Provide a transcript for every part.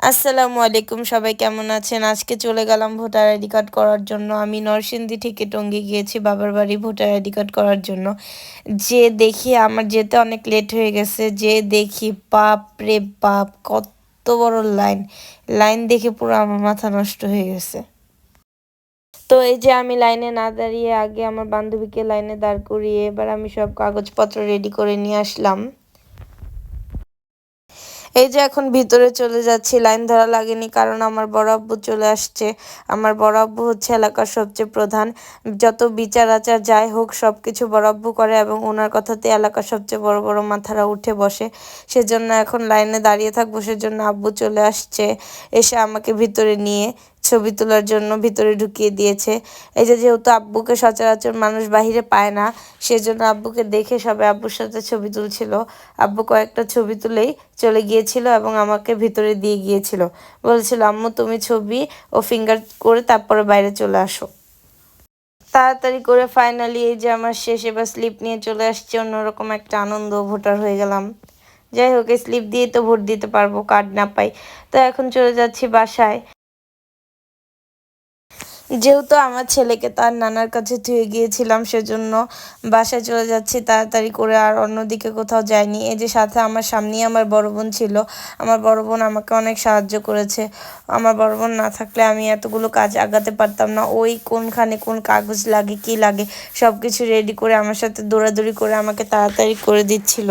আসসালামু আলাইকুম, সবাই কেমন আছেন? আজকে চলে গেলাম ভোটার আইডি কার্ড করার জন্য। আমি নরসিংদী থেকে টঙ্গী গিয়েছি বাবার বাড়ি ভোটার আইডি কার্ড করার জন্য। যে দেখি আমার যেতে অনেক লেট হয়ে গেছে। যে দেখি, বাপ রে বাপ, কত বড় লাইন। লাইন দেখে পুরো আমার মাথা নষ্ট হয়ে গেছে। তো এই যে আমি লাইনে না দাঁড়িয়ে আগে আমার বান্ধবীকে লাইনে দাঁড় করিয়ে এবার আমি সব কাগজপত্র রেডি করে নিয়ে আসলাম। এই যে এখন ভিতরে চলে যাচ্ছি, লাইন ধরা লাগেনি কারণ আমার বড় আব্বু চলে আসছে। আমার বড় আব্বু হচ্ছে এলাকার সবচেয়ে প্রধান। যত বিচার আচার যাই হোক সব কিছু বড় আব্বু করে এবং ওনার কথাতে এলাকার সবচেয়ে বড় বড় মাথারা উঠে বসে। সেজন্য এখন লাইনে দাঁড়িয়ে থাকব, সেজন্য আব্বু চলে আসছে, এসে আমাকে ভিতরে নিয়ে ছবি তোলার জন্য ভিতরে ঢুকিয়ে দিয়েছে। এই যে যেহেতু আব্বুকে সচরাচর মানুষ বাহিরে পায় না, সেজন্য আব্বুকে দেখে সবে আব্বুর সাথে ছবি তুলছিল। আব্বু কয়েকটা ছবি তুলেই চলে গিয়েছিল এবং আমাকে ভিতরে দিয়ে গিয়েছিল। বলেছিল, আম্মু, তুমি ছবি ও ফিঙ্গার করে তারপরে বাইরে চলে আসো। তাড়াতাড়ি করে ফাইনালি এই যে আমার শেষ এবার স্লিপ নিয়ে চলে আসছে, অন্যরকম একটা আনন্দ ভোটার হয়ে গেলাম। যাই হোক স্লিপ দিয়ে তো ভোট দিতে পারব কার্ড না পাই। তো এখন চলে যাচ্ছি বাসায়। যেহেতু আমার ছেলেকে তার নানার কাছে থুয়ে গিয়েছিলাম, সেজন্য বাসায় চলে যাচ্ছি তাড়াতাড়ি করে, আর অন্যদিকে কোথাও যায়নি এই যে সাথে আমার সামনেই আমার বড় বোন ছিল। আমার বড় বোন আমাকে অনেক সাহায্য করেছে। আমার বড় বোন না থাকলে আমি এতগুলো কাজ আগাতে পারতাম না। ওই কোনখানে কোন কাগজ লাগে, কি লাগে সব কিছু রেডি করে আমার সাথে দৌড়াদৌড়ি করে আমাকে তাড়াতাড়ি করে দিচ্ছিল।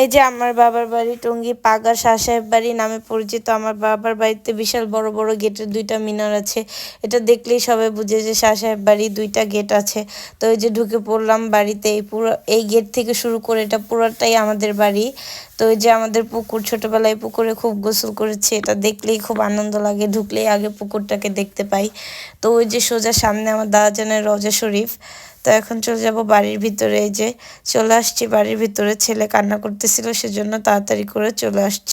এই যে আমার বাবার বাড়ি টঙ্গী পাগা শাহ সাহেব বাড়ি নামে পরিচিত, আমার বাবার বাড়িতে বিশাল বড় বড় গেটের দুইটা মিনার আছে। এটা দেখলেই সবাই বুঝে যে শাহ সাহেব বাড়ি দুইটা গেট আছে। তো এই যে ঢুকে পড়লাম বাড়িতে, এই পুরো, এই গেট থেকে শুরু করে এটা পুরোটাই আমাদের বাড়ি। তো ওই যে আমাদের পুকুর, ছোটবেলায় পুকুরে খুব গোসল করেছে, এটা দেখলেই খুব আনন্দ লাগে, ঢুকলেই আগে পুকুরটাকে দেখতে পাই। তো ওই যে সোজা সামনে আমার দাদা দাদাজানের রজা শরীফ, তো এখন চলে যাব বাড়ির ভিতরে, এই যে চলে আসছি বাড়ির ভিতরে, ছেলে কান্না করতেছিল, সেজন্য তাড়াতাড়ি করে চলে আসছি।